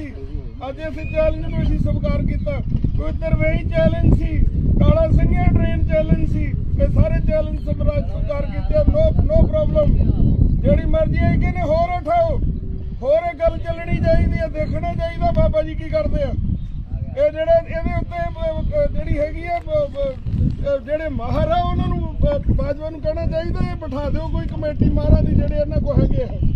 ਸੀ। ਅੱਜ ਇਸ ਚੈਲੰਜ ਨੂੰ ਅਸੀਂ ਸਵੀਕਾਰ ਕੀਤਾ। ਕੋਈ ਤਰਵੇਈ ਚੈਲੰਜ ਸੀ, ਕਾਲਾ ਸਿੰਘਿਆ ਟ੍ਰੇਨ ਚੈਲੰਜ ਸੀ ਇਹ ਸਾਰੇ ਚੈਲੰਜ ਸਵੀਕਾਰ ਸਵੀਕਾਰ ਕੀਤੇ। ਨੋ ਨੋ ਪ੍ਰੋਬਲਮ ਜਿਹੜੀ ਮਰਜ਼ੀ ਹੈ ਕਿ ਨੇ ਹੋਰ ਉਠਾਓ। ਹੋਰ ਇਹ ਗੱਲ ਚੱਲਣੀ ਚਾਹੀਦੀ ਹੈ ਦੇਖਣਾ ਚਾਹੀਦਾ, ਬਾਬਾ ਜੀ ਕੀ ਕਰਦੇ ਆ। ਇਹ ਜਿਹੜੇ ਇਹਦੇ ਉੱਤੇ ਜਿਹੜੀ ਹੈਗੀ ਆ ਜਿਹੜੇ ਮਾਹਰ ਆ, ਉਹਨਾਂ ਨੂੰ ਬਾਜਵਾ ਨੂੰ ਕਹਿਣਾ ਚਾਹੀਦਾ, ਇਹ ਬਿਠਾ ਦਿਓ, ਕੋਈ ਕਮੇਟੀ ਮਾਹਰਾਂ ਦੀ ਜਿਹੜੇ ਇਹਨਾਂ ਕੋ ਹੈਗੇ ਆ।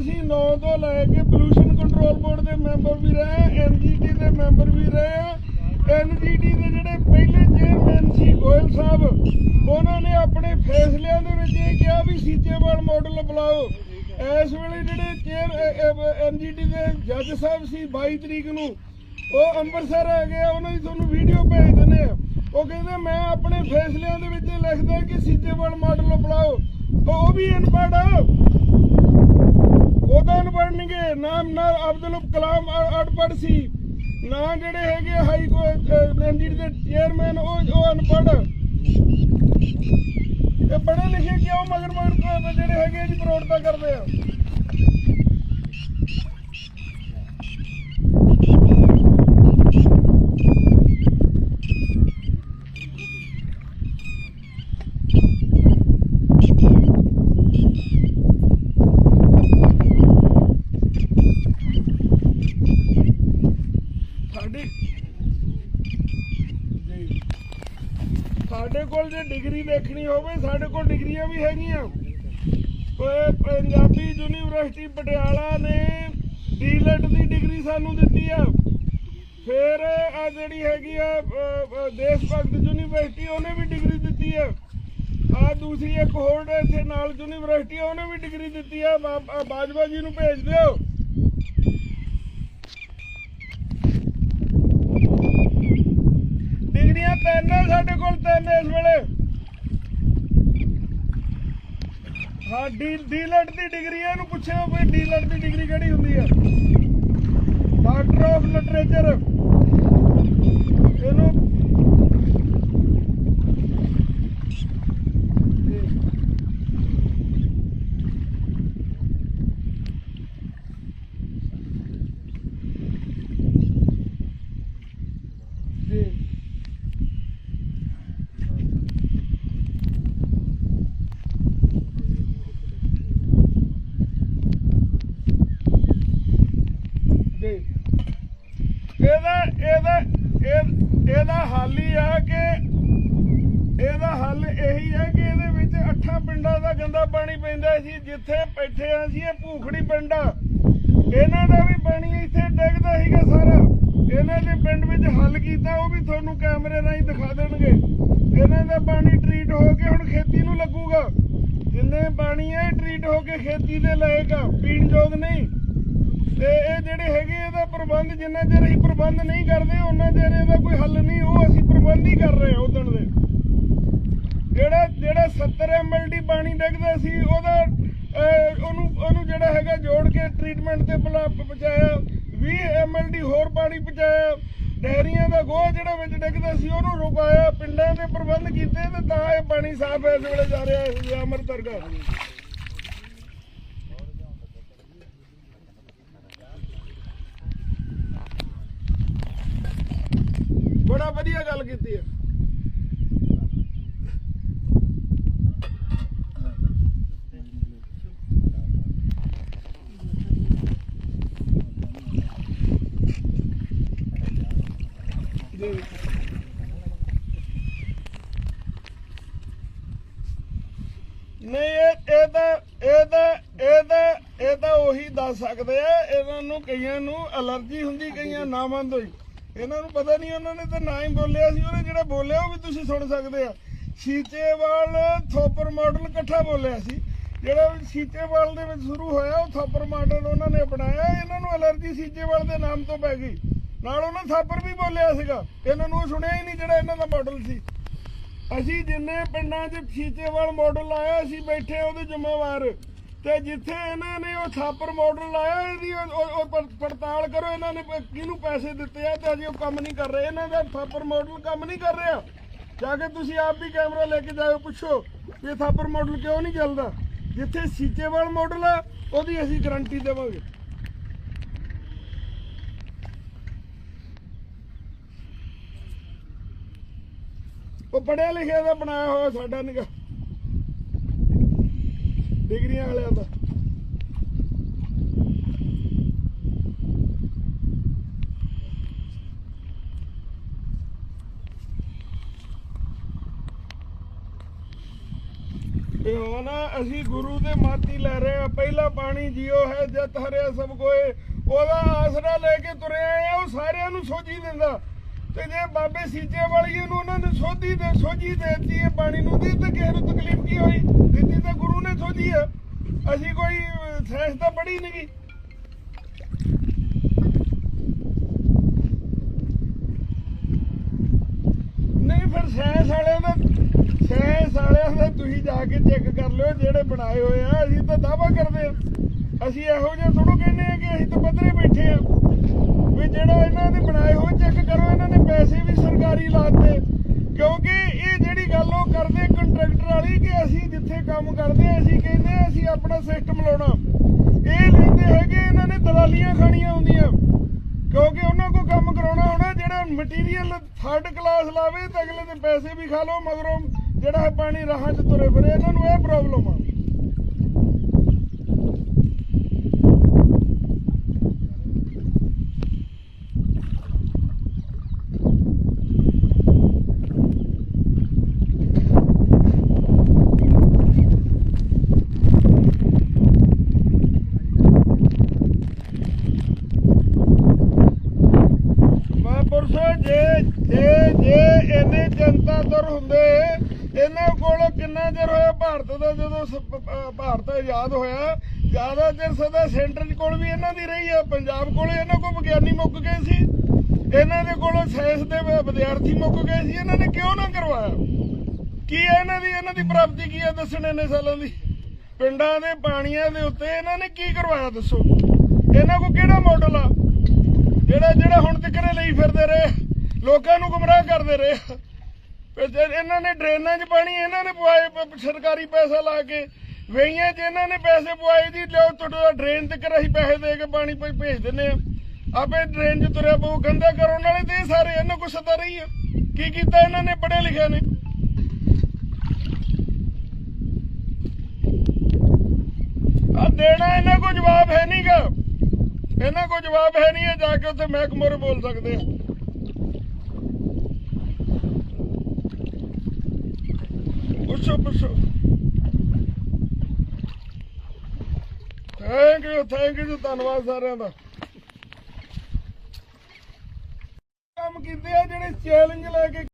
ਅਸੀਂ ਅਸੀਂ 9 ਤੋਂ ਲੈ ਕੇ ਪੋਲੂਸ਼ਨ ਕੰਟਰੋਲ ਬੋਰਡ ਦੇ ਮੈਂਬਰ ਵੀ ਰਹੇ ਐਨਜੀਟੀ ਦੇ ਮੈਂਬਰ ਵੀ ਰਹੇ ਐਨਜੀਟੀ ਦੇ ਜਿਹੜੇ ਪਹਿਲੇ ਚੇਅਰਮੈਨ ਸੀ ਗੋਇਲ ਸਾਹਿਬ, ਉਹਨਾਂ ਨੇ ਆਪਣੇ ਫੈਸਲਿਆਂ ਦੇ ਵਿੱਚ ਇਹ ਕਿਹਾ ਵੀ ਸੀਚੇਵਾਲ ਮਾਡਲ ਬੁਲਾਓ। ਇਸ ਵੇਲੇ ਜਿਹੜੇ ਚੇਅਰ ਐਨਜੀਟੀ ਦੇ ਜੱਜ ਸਾਹਿਬ ਸੀ 22 ਤਰੀਕ ਨੂੰ, ਉਹ ਅੰਮ੍ਰਿਤਸਰ ਆ ਗਏ ਉਹਨਾਂ ਦੀ ਤੁਹਾਨੂੰ ਵੀਡੀਓ ਭੇਜ ਦਿੰਦੇ ਆ। ਉਹ ਕਹਿੰਦੇ, ਮੈਂ ਆਪਣੇ ਫੈਸਲਿਆਂ ਦੇ ਵਿੱਚ ਇਹ ਲਿਖਦਾ ਕਿ ਸੀਚੇਵਾਲ ਮਾਡਲ ਬੁਲਾਓ। ਤਾਂ ਉਹ ਵੀ ਅਨਪੜ੍ਹ ਆ ਨਾਮ ਨਾ ਅਬਦੁਲ ਕਲਾਮ ਅ- ਅਨਪੜ੍ਹ ਸੀ। ਨਾ ਜਿਹੜੇ ਹੈਗੇ ਹਾਈ ਕੋਰਟ ਐਨਜੀਟੀ ਦੇ ਚੇਅਰਮੈਨ ਉਹ ਉਹ ਅਨਪੜ੍ਹ। ਇਹ ਪੜ੍ਹੇ ਲਿਖੇ ਕਿਉਂ ਮਗਰ ਮਗਰ ਜਿਹੜੇ ਹੈਗੇ ਜੀ ਪ੍ਰੋੜਤਾ ਕਰਦੇ ਆ ਸਾਡੀ ਜੀ। ਸਾਡੇ ਕੋਲ ਜੇ ਡਿਗਰੀ ਦੇਖਣੀ ਹੋਵੇ, ਸਾਡੇ ਕੋਲ ਡਿਗਰੀਆਂ ਵੀ ਹੈਗੀਆਂ। ਓਏ, ਪੰਜਾਬੀ ਯੂਨੀਵਰਸਿਟੀ ਪਟਿਆਲਾ ਨੇ ਡੀਲੈਟ ਦੀ ਡਿਗਰੀ ਸਾਨੂੰ ਦਿੱਤੀ ਆ। ਫਿਰ ਆ ਜਿਹੜੀ ਹੈਗੀ ਆ ਦੇਸ਼ ਭਗਤ ਯੂਨੀਵਰਸਿਟੀ, ਉਹਨੇ ਵੀ ਡਿਗਰੀ ਦਿੱਤੀ ਆ। ਆ ਦੂਸਰੀ ਇੱਕ ਹੋਰ ਇੱਥੇ ਨਾਲ ਯੂਨੀਵਰਸਿਟੀ ਉਹਨੇ ਵੀ ਡਿਗਰੀ ਦਿੱਤੀ ਆ। ਬਾਜਵਾ ਜੀ ਨੂੰ ਭੇਜ ਦਿਓ। ਡਿਗਰੀਆਂ ਤਿੰਨ ਸਾਡੇ ਕੋਲ ਤਿੰਨ ਇਸ ਵੇਲੇ। ਹਾਂ ਡੀ ਡੀਲਟ ਦੀ ਡਿਗਰੀ ਆ, ਇਹਨੂੰ ਪੁੱਛਿਓ ਵੀ ਡੀਲਟ ਦੀ ਡਿਗਰੀ ਕਿਹੜੀ ਹੁੰਦੀ ਆ? ਡਾਕਟਰ ਆਫ ਲਿਟਰੇਚਰ ਇਹਨੂੰ ਜੀ ਜੀ ਇਹਦਾ ਇਹਦਾ ਇਹ- ਇਹਦਾ ਹੱਲ ਹੀ ਆ ਕਿ ਇਹਦਾ ਹੱਲ ਇਹੀ ਹੈ ਕਿ ਇਹਦੇ ਵਿੱਚ ਅੱਠਾਂ ਪਿੰਡਾਂ ਦਾ ਗੰਦਾ ਪਾਣੀ ਪੈਂਦਾ ਸੀ, ਜਿੱਥੇ ਬੈਠੇ ਆ ਸੀ ਇਹ ਭੂਖੜੀ ਪਿੰਡ ਇਹਨਾਂ ਦਾ ਵੀ ਪਾਣੀ ਇੱਥੇ ਡਿੱਗਦਾ ਸੀਗਾ ਸਾਰਾ। ਇਹਨਾਂ ਦੇ ਪਿੰਡ ਵਿੱਚ ਹੱਲ ਕੀਤਾ, ਉਹ ਵੀ ਤੁਹਾਨੂੰ ਕੈਮਰੇ ਰਾਹੀਂ ਦਿਖਾ ਦੇਣਗੇ। ਇਹਨਾਂ ਦਾ ਪਾਣੀ ਟ੍ਰੀਟ ਹੋ ਕੇ ਹੁਣ ਖੇਤੀ ਨੂੰ ਲੱਗੂਗਾ। ਜਿੰਨੇ ਪਾਣੀ ਹੈ ਟ੍ਰੀਟ ਹੋ ਕੇ ਖੇਤੀ ਦੇ ਲਾਇਕ ਪੀਣ ਯੋਗ ਨਹੀਂ। ਤੇ ਇਹ ਜਿਹੜੇ ਹੈਗੇ ਪ੍ਰਬੰਧ ਜਿੰਨਾ ਚਿਰ ਅਸੀਂ ਪ੍ਰਬੰਧ ਨਹੀਂ ਕਰਦੇ ਉਹਨਾਂ ਚਿਰ ਇਹਦਾ ਕੋਈ ਹੱਲ ਨਹੀਂ। ਉਹ ਅਸੀਂ ਪ੍ਰਬੰਧ ਹੀ ਕਰ ਰਹੇ ਹਾਂ ਉਦਣ ਦੇ। ਜਿਹੜਾ ਜਿਹੜਾ 70 ਐਮਐਲਡੀ ਪਾਣੀ ਡਿੱਗਦਾ ਸੀ, ਉਹਦਾ ਉਹਨੂੰ ਉਹਨੂੰ ਜਿਹੜਾ ਹੈਗਾ ਜੋੜ ਕੇ ਟ੍ਰੀਟਮੈਂਟ ਤੇ ਪਹੁੰਚਾਇਆ। 20 ਐਮਐਲਡੀ ਹੋਰ ਪਾਣੀ ਪਹੁੰਚਾਇਆ। ਡੈਰੀਆਂ ਦਾ ਗੋਹਾ ਜਿਹੜਾ ਵਿੱਚ ਡਿੱਗਦਾ ਸੀ, ਉਹਨੂੰ ਰੁਕਾਇਆ। ਪਿੰਡਾਂ ਦੇ ਪ੍ਰਬੰਧ ਕੀਤੇ ਤੇ ਤਾਂ ਇਹ ਪਾਣੀ ਸਾਫ਼ ਇਸ ਵੇਲੇ ਜਾ ਰਿਹਾ ਹੈ ਅੰਮ੍ਰਿਤਸਰ ਦਾ ਬੜਾ ਵਧੀਆ ਗੱਲ ਕੀਤੀ ਹੈ। ਨਹੀਂ, ਇਹ ਤਾਂ ਇਹ ਤਾਂ ਇਹ ਤਾਂ ਇਹ ਤਾਂ ਉਹੀ ਦੱਸ ਸਕਦੇ ਆ, ਇਹਨਾਂ ਨੂੰ ਕਈਆਂ ਨੂੰ ਅਲਰਜੀ ਹੁੰਦੀ, ਕਈਆਂ ਨਾ ਨਾਮੰਦ ਹੋਈ। ਇਹਨਾਂ ਨੂੰ ਪਤਾ ਨਹੀਂ ਉਹਨਾਂ ਨੇ ਤਾਂ ਨਾ ਹੀ ਬੋਲਿਆ ਸੀ, ਉਹਨੇ ਜਿਹੜਾ ਬੋਲਿਆ ਉਹ ਵੀ ਤੁਸੀਂ ਸੁਣ ਸਕਦੇ ਆ। ਸੀਚੇਵਾਲ ਥੋਪਰ ਮਾਡਲ ਇਕੱਠਾ ਬੋਲਿਆ ਸੀ। ਜਿਹੜਾ ਸੀਚੇਵਾਲ ਦੇ ਵਿੱਚ ਸ਼ੁਰੂ ਹੋਇਆ, ਉਹ ਥੋਪਰ ਮਾਡਲ ਉਹਨਾਂ ਨੇ ਅਪਣਾਇਆ, ਇਹਨਾਂ ਨੂੰ ਅਲਰਜੀ ਸੀਚੇਵਾਲ ਦੇ ਨਾਮ ਤੋਂ ਪੈ ਗਈ। ਨਾਲ ਉਹਨਾਂ ਥਾਪਰ ਵੀ ਬੋਲਿਆ ਸੀਗਾ। ਇਹਨਾਂ ਨੂੰ ਉਹ ਸੁਣਿਆ ਹੀ ਨਹੀਂ ਜਿਹੜਾ ਇਹਨਾਂ ਦਾ ਮਾਡਲ ਸੀ। ਅਸੀਂ ਜਿੰਨੇ ਪਿੰਡਾਂ 'ਚ ਸੀਚੇਵਾਲ ਮਾਡਲ ਆਇਆ, ਅਸੀਂ ਬੈਠੇ ਉਹਦੇ ਜ਼ਿੰਮੇਵਾਰ। ਤੇ ਜਿੱਥੇ ਇਹਨਾਂ ਨੇ ਉਹ ਥਾਪਰ ਮਾਡਲ ਲਾਇਆ, ਇਹਦੀ ਉਹ- ਪੜਤਾਲ ਕਰੋ, ਇਹਨਾਂ ਨੇ ਕਿਹਨੂੰ ਪੈਸੇ ਦਿੱਤੇ ਆ ਤੇ ਅਜੇ ਉਹ ਕੰਮ ਨਹੀਂ ਕਰ ਰਹੇ। ਇਹਨਾਂ ਦਾ ਥਾਪਰ ਮਾਡਲ ਕੰਮ ਨਹੀਂ ਕਰ ਰਿਹਾ। ਜਾ ਕੇ ਤੁਸੀਂ ਆਪ ਵੀ ਕੈਮਰਾ ਲੈ ਕੇ ਜਾਓ ਪੁੱਛੋ ਇਹ ਥਾਪਰ ਮਾਡਲ ਕਿਉਂ ਨਹੀਂ ਚੱਲਦਾ? ਜਿੱਥੇ ਸੀਚੇਵਾਲ ਮਾਡਲ ਆ, ਉਹਦੀ ਅਸੀਂ ਗਾਰੰਟੀ ਦੇਵਾਂਗੇ। ਉਹ ਪੜਿਆ ਲਿਖਿਆ ਦਾ ਬਣਾਇਆ ਹੋਇਆ ਸਾਡਾ ਨਿਗਾ ਡਿਗਰੀਆਂ ਵਾਲਿਆਂ ਦਾ। ਇਹ ਹੁਣ ਅਸੀਂ ਗੁਰੂ ਦੇ ਮਾਤੀ ਲੈ ਰਹੇ ਆ ਪਹਿਲਾ ਪਾਣੀ ਜੀਓ ਹੈ ਜਤ ਹਰਿਆ ਸਭ ਕੋਏ। ਉਹਦਾ ਆਸਰਾ ਲੈ ਕੇ ਤੁਰੇ ਆਏ ਆ ਉਹ ਸਾਰਿਆਂ ਨੂੰ ਸੋਝੀ ਦਿੰਦਾ। ਤੇ ਜੇ ਬਾਬੇ ਸੀਚੇ ਵਾਲੀ ਨੂੰ ਉਹਨਾਂ ਨੇ ਸੋਧੀ ਦੇ ਸੋਝੀ ਦੇਤੀ ਹੈ ਪਾਣੀ ਨੂੰ ਦੀ ਤੇ ਕਿਸੇ ਨੂੰ ਤਕਲੀਫ ਕੀ ਹੋਈ? ਦਿੱਤੀ ਤਾਂ ਗੁਰੂ ਨੇ ਸੋਝੀ ਆ। ਅਸੀਂ ਕੋਈ ਸਾਇੰਸ ਤਾਂ ਪੜ੍ਹੀ ਨਹੀਂ ਨਹੀਂ, ਫਿਰ ਸਾਇੰਸ ਵਾਲਿਆਂ ਦਾ ਸਾਇੰਸ ਵਾਲਿਆਂ ਦਾ ਤੁਸੀਂ ਜਾ ਕੇ ਚੈੱਕ ਕਰ ਲਿਓ, ਜਿਹੜੇ ਬਣਾਏ ਹੋਏ ਆ, ਅਸੀਂ ਤਾਂ ਦਾਵਾ ਕਰਦੇ ਆ। ਅਸੀਂ ਇਹੋ ਜਿਹਾ ਥੋੜੋ ਕਹਿੰਦੇ ਆ ਕਿ ਅਸੀਂ ਤਾਂ ਪੱਧਰੇ ਬੈਠੇ ਆ, ਵੀ ਜਿਹੜਾ ਇਹਨਾਂ ਦੇ ਬਣਾ ਹੋਏ ਚੈੱਕ ਕਰੋ ਇਹਨਾਂ ਨੇ ਪੈਸੇ ਵੀ ਸਰਕਾਰੀ ਲਾਤੇ ਕਿਉਂਕਿ ਇਹ ਜਿਹੜੀ ਗੱਲ ਉਹ ਕਰਦੇ ਕੰਟਰੈਕਟਰ ਵਾਲੀ ਕਿ ਅਸੀਂ ਜਿੱਥੇ ਕੰਮ ਕਰਦੇ ਅਸੀਂ ਕਹਿੰਦੇ ਅਸੀਂ ਆਪਣਾ ਸਿਸਟਮ ਲਾਉਣਾ। ਇਹ ਲੈਂਦੇ ਹੈਗੇ, ਇਹਨਾਂ ਨੇ ਦਲਾਲੀਆਂ ਖਾਣੀਆਂ ਹੁੰਦੀਆਂ। ਕਿਉਂਕਿ ਉਹਨਾਂ ਕੋ ਕੰਮ ਕਰਾਉਣਾ ਹੋਣਾ, ਜਿਹੜਾ ਮਟੀਰੀਅਲ ਥਰਡ ਕਲਾਸ ਲਾਵੇ ਤੇ ਅਗਲੇ ਦੇ ਪੈਸੇ ਵੀ ਖਾ ਲਓ, ਮਗਰੋਂ ਜਿਹੜਾ ਪਾਣੀ ਰਾਹਾਂ 'ਚ ਤੁਰੇ ਫਿਰੇ, ਇਹਨਾਂ ਨੂੰ ਇਹ ਪ੍ਰੋਬਲਮ ਆ। ਮਹਾਂਪੁਰਸ਼ੋ ਜੇ ਜੇ ਇਹਨੇ ਜਨਤਾ ਦਰ ਹੁੰਦੇ, ਇਹਨਾਂ ਕੋਲ ਕਿੰਨਾ ਚਿਰ ਹੋਇਆ ਭਾਰਤ ਦਾ ਜਦੋਂ ਭਾਰਤ ਆਜ਼ਾਦ ਹੋਇਆ? ਜ਼ਿਆਦਾ ਚਿਰ ਸਦਾ ਸੈਂਟਰ ਕੋਲ ਵੀ ਇਹਨਾਂ ਦੀ ਰਹੀ ਹੈ ਪੰਜਾਬ ਕੋਲ ਇਹਨਾਂ ਕੋਲ ਵਿਗਿਆਨੀ ਮੁੱਕ ਗਏ ਸੀ। ਇਹਨਾਂ ਦੇ ਕੋਲ ਸਾਇੰਸ ਦੇ ਵਿਦਿਆਰਥੀ ਮੁੱਕ ਗਏ ਸੀ, ਇਹਨਾਂ ਨੇ ਕਿਉਂ ਨਾ ਕਰਵਾਇਆ? ਕੀ ਹੈ ਇਹਨਾਂ ਦੀ ਇਹਨਾਂ ਦੀ ਪ੍ਰਾਪਤੀ ਕੀ ਆ ਦੱਸਣ ਇੰਨੇ ਸਾਲਾਂ ਦੀ? ਪਿੰਡਾਂ ਦੇ, ਪਾਣੀਆਂ ਦੇ ਉੱਤੇ ਇਹਨਾਂ ਨੇ ਕੀ ਕਰਵਾਇਆ ਦੱਸੋ? ਇਹਨਾਂ ਕੋਲ ਕਿਹੜਾ ਮਾਡਲ ਆ? ਜਿਹੜਾ ਜਿਹੜਾ ਹੁਣ ਤੱਕ ਲਈ ਫਿਰਦੇ ਰਹੇ? ਲੋਕਾਂ ਨੂੰ ਗੁੰਮਰਾਹ ਕਰਦੇ ਰਹੇ। ਇਹਨਾਂ ਨੇ ਡਰੇਨਾਂ 'ਚ ਪਾਣੀ, ਇਹਨਾਂ ਨੇ ਪਵਾਏ ਸਰਕਾਰੀ ਪੈਸਾ ਲਾ ਕੇ ਵੇਈਆਂ 'ਚ ਇਹਨਾਂ ਨੇ ਪੈਸੇ ਪਵਾਏ ਜੀ ਲਿਓ ਤੁਹਾਡਾ ਡਰੇਨ ਤੱਕ ਅਸੀਂ ਪੈਸੇ ਦੇ ਕੇ ਪਾਣੀ ਭੇਜ ਦਿੰਨੇ ਆ ਆਪੇ ਡਰੇਨ 'ਚ ਤੁਰਿਆ ਬਹੁ ਗੰਦਾ ਕਰਾਉਣ ਵਾਲੇ ਤੇ ਸਾਰੇ, ਇਹਨਾਂ ਕੋਲ ਸਤਾ ਰਹੀ ਆ। ਕੀ ਕੀਤਾ ਇਹਨਾਂ ਨੇ? ਪੜ੍ਹੇ ਲਿਖਿਆ ਨੇ। ਆ ਦੇਣਾ ਇਹਨਾਂ ਕੋਲ ਜਵਾਬ ਹੈ ਨਹੀਂਗਾ ਇਹਨਾਂ ਕੋਲ ਜਵਾਬ ਹੈ ਨਹੀਂ ਜਾ ਕੇ ਉੱਥੇ ਮਹਿਕਮੇ ਬੋਲ ਸਕਦੇ ਆ। ਪੁੱਛੋ ਪੁੱਛੋ। ਥੈਂਕ ਯੂ ਥੈਂਕ ਯੂ ਧੰਨਵਾਦ ਸਾਰਿਆਂ ਦਾ। ਕੰਮ ਕੀਤੇ ਆ ਜਿਹੜੇ ਚੈਲੰਜ ਲੈ ਕੇ